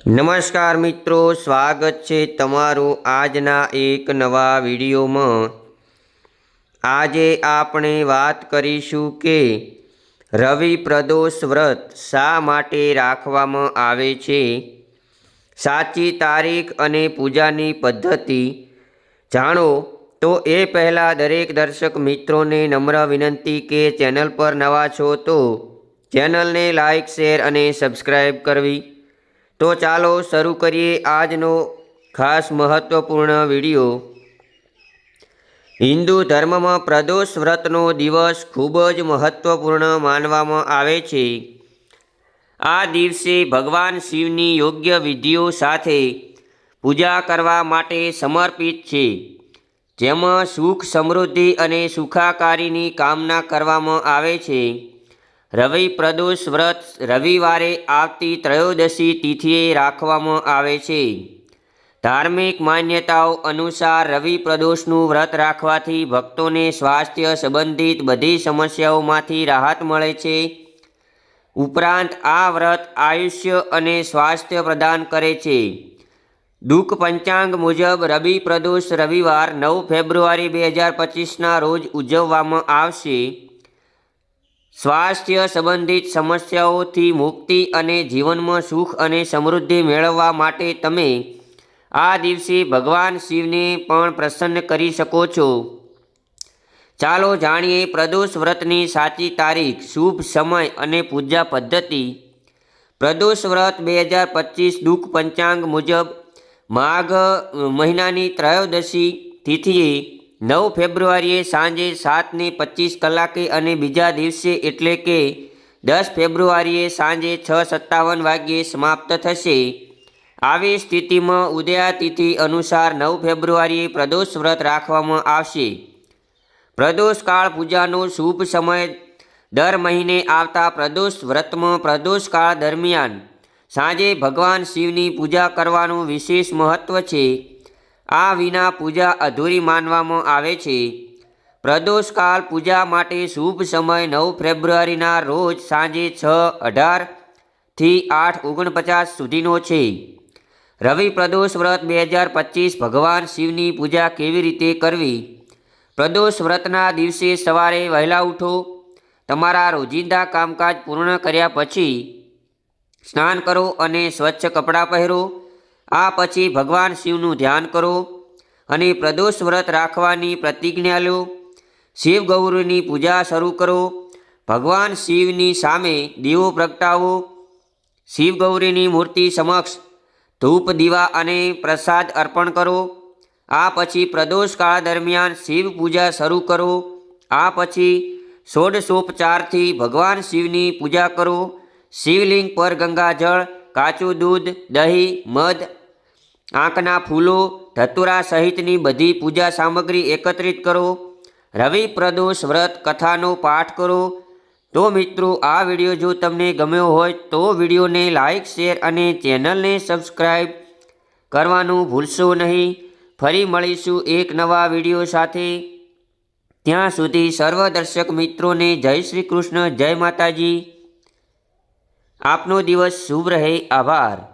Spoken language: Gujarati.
નમસ્કાર મિત્રો, સ્વાગત છે તમારું આજના એક નવા વિડીયોમાં. આજે આપણે વાત કરીશું કે રવિ પ્રદોષ વ્રત શા માટે રાખવામાં આવે છે? સાચી તારીખ અને પૂજાની પદ્ધતિ જાણો? તો એ પહેલાં દરેક દર્શક મિત્રોને નમ્ર વિનંતી કે ચેનલ પર નવા છો તો ચેનલને લાઇક શેર અને સબસ્ક્રાઈબ કરવી. તો ચાલો શરૂ કરીએ આજનો ખાસ મહત્વપૂર્ણ વીડિયો. હિન્દુ ધર્મમાં પ્રદોષ વ્રતનો દિવસ ખૂબ જ મહત્વપૂર્ણ માનવામાં આવે છે. આ દિવસે ભગવાન શિવની યોગ્ય વિધિઓ સાથે પૂજા કરવા માટે સમર્પિત છે. જેમાં સુખ સમૃદ્ધિ અને સુખાકારીની કામના કરવામાં આવે છે. રવિ પ્રદોષ વ્રત રવિવારે આવતી ત્રયોદશી તિથિએ રાખવામાં આવે છે. ધાર્મિક માન્યતાઓ અનુસાર રવિ પ્રદોષનું વ્રત રાખવાથી ભક્તોને સ્વાસ્થ્ય સંબંધિત બધી સમસ્યાઓમાંથી રાહત મળે છે. ઉપરાંત આ વ્રત આયુષ્ય અને સ્વાસ્થ્ય પ્રદાન કરે છે. દુઃખ પંચાંગ મુજબ રવિ પ્રદોષ રવિવાર નવ ફેબ્રુઆરી બે હજાર પચીસના રોજ ઉજવવામાં આવશે. સ્વાસ્થ્ય સંબંધિત સમસ્યાઓથી મુક્તિ અને જીવનમાં સુખ અને સમૃદ્ધિ મેળવવા માટે તમે આ દિવસે ભગવાન શિવને પણ પ્રસન્ન કરી શકો છો. ચાલો જાણીએ પ્રદોષ વ્રતની સાચી તારીખ, શુભ સમય અને પૂજા પદ્ધતિ. પ્રદોષ વ્રત બે હજાર પચીસ દુઃખ પંચાંગ મુજબ, માઘ મહિનાની ત્રયોદશી તિથિએ નવ ફેબ્રુઆરીએ સાંજે સાતને પચીસ કલાકે અને બીજા દિવસે એટલે કે દસ ફેબ્રુઆરીએ સાંજે છ સત્તાવન વાગ્યે સમાપ્ત થશે. આવી સ્થિતિમાં ઉદયાતિથિ અનુસાર નવ ફેબ્રુઆરીએ પ્રદોષ વ્રત રાખવામાં આવશે. પ્રદોષકાળ પૂજાનો શુભ સમય દર મહિને આવતા પ્રદોષ વ્રતમાં પ્રદોષકાળ દરમિયાન સાંજે ભગવાન શિવની પૂજા કરવાનું વિશેષ મહત્ત્વ છે. આ વિના પૂજા અધૂરી માનવામાં આવે છે. પ્રદોષકાલ પૂજા માટે શુભ સમય નવ ફેબ્રુઆરીના રોજ સાંજે છ અઢારથી આઠ ઓગણપચાસ સુધીનો છે. રવિ પ્રદોષ વ્રત બે હજાર પચીસ ભગવાન શિવની પૂજા કેવી રીતે કરવી? પ્રદોષ વ્રતના દિવસે સવારે વહેલા ઉઠો, તમારા રોજિંદા કામકાજ પૂર્ણ કર્યા પછી સ્નાન કરો અને સ્વચ્છ કપડાં પહેરો. આ પછી ભગવાન શિવનું ધ્યાન કરો અને પ્રદોષ વ્રત રાખવાની પ્રતિજ્ઞા લો. શિવ ગૌરીની પૂજા શરૂ કરો. ભગવાન શિવની સામે દીવો પ્રગટાવો. શિવ ગૌરીની મૂર્તિ સમક્ષ ધૂપ, દીવા અને પ્રસાદ અર્પણ કરો. આ પછી પ્રદોષકાળ દરમિયાન શિવ પૂજા શરૂ કરો. આ પછી ષોડશોપચારથી ભગવાન શિવની પૂજા કરો. શિવલિંગ પર ગંગાજળ, કાચું દૂધ, દહીં, મધ આંખના ફૂલો, ધતુરા સહિતની બધી પૂજા સામગ્રી એકત્રિત કરો. રવિ પ્રદોષ વ્રત કથાનો પાઠ કરો. તો મિત્રો, આ વીડિયો જો તમને ગમ્યો હોય તો વિડીયોને લાઇક શેર અને ચેનલને સબસ્ક્રાઈબ કરવાનું ભૂલશો નહીં. ફરી મળીશું એક નવા વીડિયો સાથે. ત્યાં સુધી સર્વ દર્શક મિત્રોને જય શ્રી કૃષ્ણ, જય માતાજી. આપનો દિવસ શુભ રહે. આભાર.